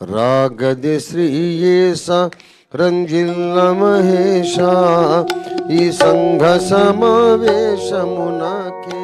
रागद श्री ये रंजिल महेशा ई संघ समावेश मुना के।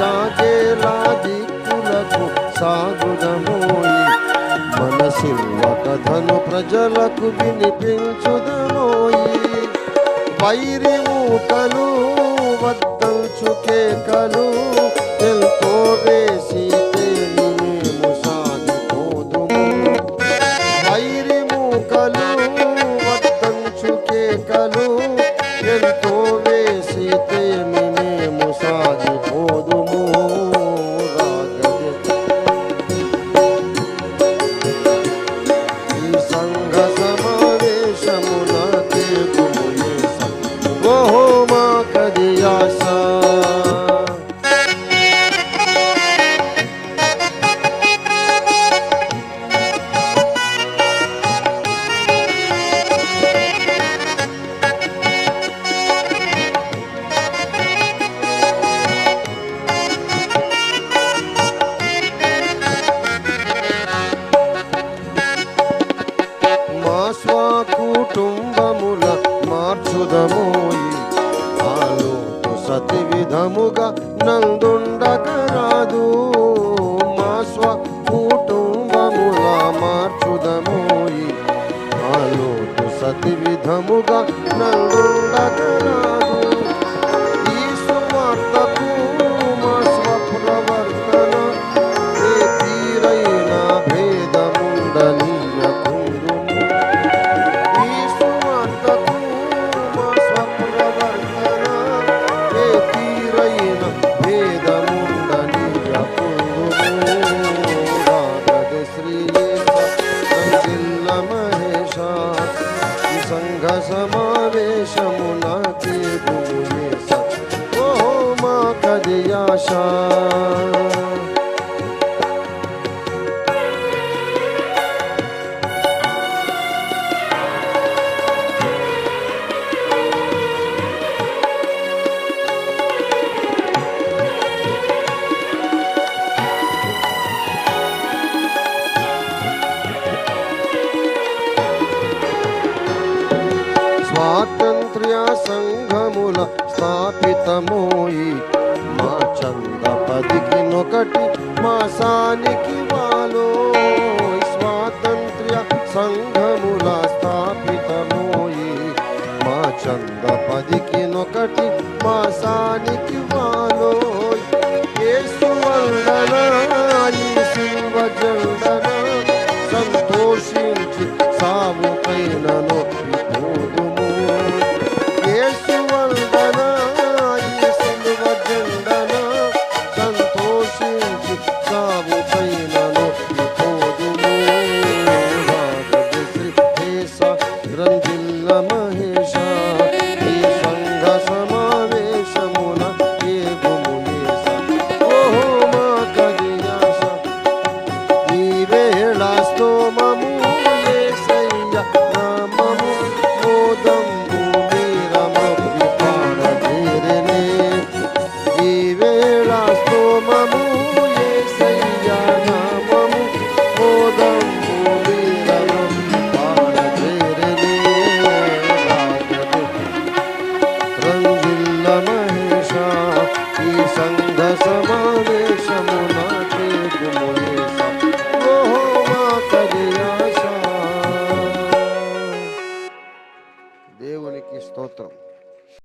రాజేలా దిక్కులకు సాగుదమోయి మనసిల్ల కథను ప్రజలకు వినిపించుదమోయి. వైరి మూకలు వద్దంచు కేకలు ఎంతో వేసి కుటుంబముల మార్చుదమోయి. ఆలోపు సతి విధముగా నందుండకరాదు. మా స్వ కుటుంబముల మార్చుదమోయి. ఆలోపు సతి విధముగా నందు आशा। स्वातन्त्र्य सङ्घमुल स्थापितमोयि మా చంద పదికి నొకటి మాసానికి వాలో స్వాతంత్ర్య సంఘముల స్థాపితమోయి. మా చంద పదికి నొకటి మాసానికి వాలో ఏసు వందనా